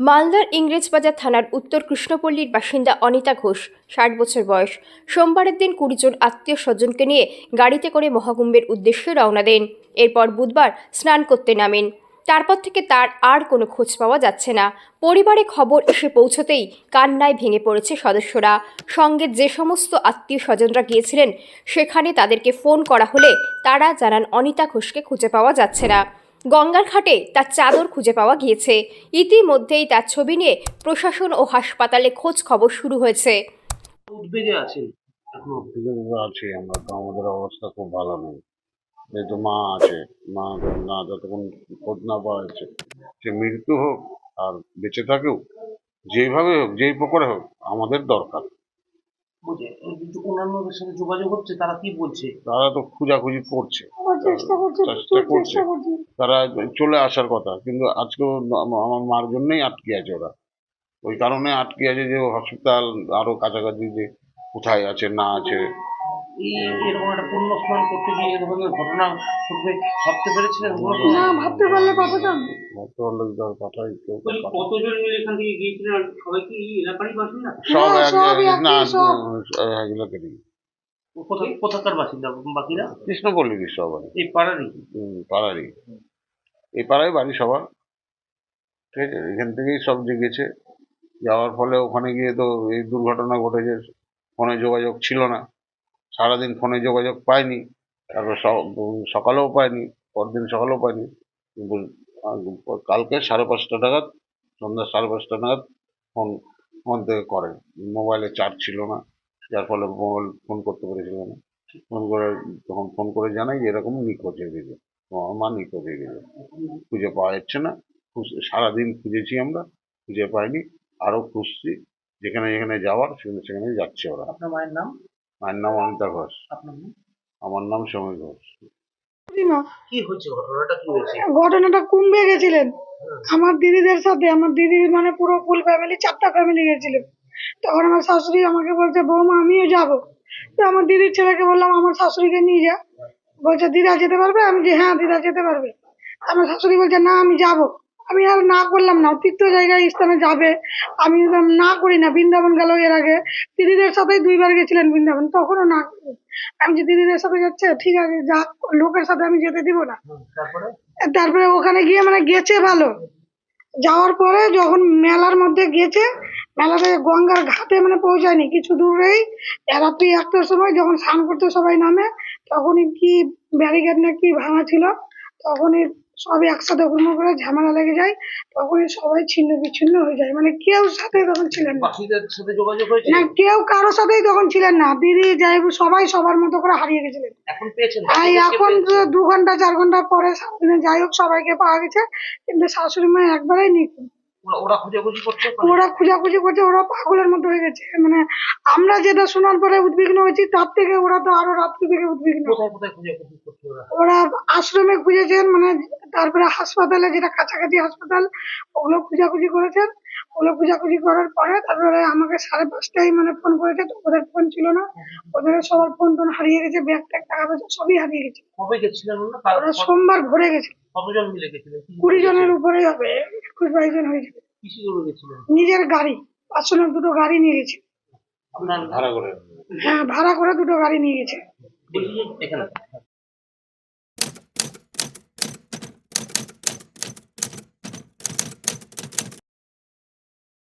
মালদার ইংরেজবাজার থানার উত্তর কৃষ্ণপল্লীর বাসিন্দা অনিতা ঘোষ, ষাট বছর বয়স। সোমবারের দিন কুড়িজন আত্মীয় স্বজনকে নিয়ে গাড়িতে করে মহাকুম্ভের উদ্দেশ্যে রওনা দেন। এরপর বুধবার স্নান করতে নামেন। তারপর থেকে তার আর কোনো খোঁজ পাওয়া যাচ্ছে না। পরিবারে খবর এসে পৌঁছতেই কান্নায় ভেঙে পড়েছে সদস্যরা। সঙ্গে যে সমস্ত আত্মীয় স্বজনরা গিয়েছিলেন, সেখানে তাদেরকে ফোন করা হলে তারা জানান অনিতা ঘোষকে খুঁজে পাওয়া যাচ্ছে না। গঙ্গার ঘাটে তার চাদর খুঁজে পাওয়া গিয়েছে। ইতিমধ্যেই তার ছবি নিয়ে প্রশাসন ও হাসপাতালে খোঁজ খবর শুরু হয়েছে। উদ্বেগে আছেন? এখনও আছি আমরা তো আমাদের অবস্থা খুব ভালো নেই। যেহেতু মা আছে মা না যতক্ষণ খোঁজ না পাওয়া যাচ্ছে সে মৃত্যু হোক আর বেঁচে থাকেও যেভাবে হোক যেই প্রকারে হোক আমাদের দরকার। বুঝে। অন্যান্যদের সাথে যোগাযোগ হচ্ছে তারা কি বলছে? তারা তো খোঁজাখুঁজি করছে। চেষ্টা করছে তারা চলে আসার কথা কিন্তু আজকেও আমার মার জন্যই আটকে আছে ওরা। ওই কারণে আটকে আছে যে হসপিটাল আরও কাছাকাছি যে কোথায় আছে না আছে এরকম একটা পুণ্য স্নান করতে গিয়ে এ ধরনের ঘটনা ঘটবে ভাবতে পেরেছিলেন? না ভাবতে পারলে পাঠাতাম তার কেউ বলি কতজন মিলে এখান থেকে গিয়েছিলেন? সবাই কি এলাকারই বাসিন্দা? সব হ্যাঁ, না সব। এগুলোকেরই কোথায় কোথাকার বাসিন্দা? বাকিরা? কৃষ্ণপল্লীর সবাই এই পাড়ারই? পাড়ারই। এই পাড়ায় বাড়ি সবার। ঠিক আছে এখান থেকেই সব জেগেছে। যাওয়ার ফলে ওখানে গিয়ে তো এই দুর্ঘটনা ঘটেছে ফোনে যোগাযোগ ছিল না। সারাদিন ফোনে যোগাযোগ পাইনি, তারপর সকালেও পাইনি, পরদিন সকালেও পাইনি কালকে সাড়ে পাঁচটা নাগাদ, সন্ধ্যা সাড়ে পাঁচটা নাগাদ ফোন ফোন থেকে করে। মোবাইলে চার্জ ছিল না, যার ফলে মোবাইল ফোন করতে পেরেছিল না। ফোন করে, তখন ফোন করে জানাই যে এরকম নিখোঁজ হয়ে গেছে। আমার মা নিখোঁজ হয়ে গেছে। খুঁজে পাওয়া যাচ্ছে না। সারাদিন খুঁজেছি আমরা, খুঁজে পাইনি। আরও খুঁজছি, যেখানে যেখানে যাওয়ার, সেখানে সেখানে যাচ্ছে ওরা। আপনার মায়ের নাম? মায়ের নাম অনিতা ঘোষ। আপনার নাম? আমার নাম সমীর ঘোষ। কি হয়েছে ঘটনাটা কি হয়েছে? ঘটনাটা কুম্ভে গেছিলেন। আমার দিদিদের সাথে আমার দিদি মানে পুরো ফুল ফ্যামিলি চারটা ফ্যামিলি গেছিল। তখন আমার শাশুড়ি আমাকে বলছে বৌমা আমিও যাব। তো আমার দিদির ছেলেকে বললাম আমার শাশুড়িকে নিয়ে যা। বলছে দিদা যেতে পারবে? আমি যে হ্যাঁ দিদা যেতে পারবে। আমার শাশুড়ি বলছে না আমি যাব। আমি আর না করলাম না তীর্থ জায়গায় স্থানে যাবে। আমি না করি না বৃন্দাবন গেল এর আগে। দিদিদের সাথেই দুইবার গেছিলেন বৃন্দাবন তখনও না করি। আমি যে দিদিদের সাথে যাচ্ছে ঠিক আছে যা লোকের সাথে আমি যেতে দিব না। তারপরে? তারপরে ওখানে গিয়ে মানে গেছে ভালো। যাওয়ার পরে যখন মেলার মধ্যে গেছে মেলাতে গঙ্গার ঘাটে মানে পৌঁছায়নি কিছু দূরেই। রাত্রি একটার সময় যখন স্নান করতে সবাই নামে তখনই কি ব্যারিকেড না কি ভাঙা ছিল তখনই সবই একসাথে হুড়মো করে ঝামেলা লেগে যায় তখনই সবাই ছিন্ন বিচ্ছিন্ন হয়ে যায়। মানে কেউ সাথে তখন ছিলেন না। সাথে যোগাযোগ হয়েছে? না কেউ কারোর সাথেই তখন ছিলেন না। দিদি যাই সবাই সবার মতো করে হারিয়ে গেছিলেন। এখন পেয়েছেন এখন দু ঘণ্টা চার ঘণ্টা পরে সারাদিনে যাই হোক সবাইকে পাওয়া গেছে। কিন্তু শাশুড়ি মা একবারেই নিখোঁজ ওরা- ওরা খোঁজাখুঁজি করছে ওরা খোঁজাখুঁজি করছে ওরা পাগলের মতো হয়ে গেছে। মানে আমরা যেটা শোনার পরে উদ্বিগ্ন হয়েছি তার থেকে ওরা তো আরও রাত্রি থেকে উদ্বিগ্ন। কোথায় কোথায় খোঁজাখুঁজি করছে ওরা? ওরা আশ্রমে খুঁজেছেন মানে তারপরে হাসপাতালে যেটা কাছাকাছি হাসপাতাল ওগুলো খোঁজাখুঁজি করেছেন। ওগুলো খোঁজাখুঁজি করার পরে তারপরে আমাকে সাড়ে পাঁচটায় মানে ফোন করেছে তো ওদের ফোন ছিল না। ওদের সবার ফোন টোন হারিয়ে গেছে ব্যাগ ট্যাগ টাকা পয়সা সবই হারিয়ে গেছে। কবে গেছিলেন ওরা সোমবার ভরে গেছে। কতজন মিলে গেছিলেন? কুড়ি জনের উপরেই হবে একুশ বাইশ জন হয়ে যাবে। গেছিলেন? নিজের গাড়ি পার্সোনাল দুটো গাড়ি নিয়ে গেছে। ভাড়া করে। হ্যাঁ ভাড়া করে দুটো গাড়ি নিয়ে গেছে। এখানে।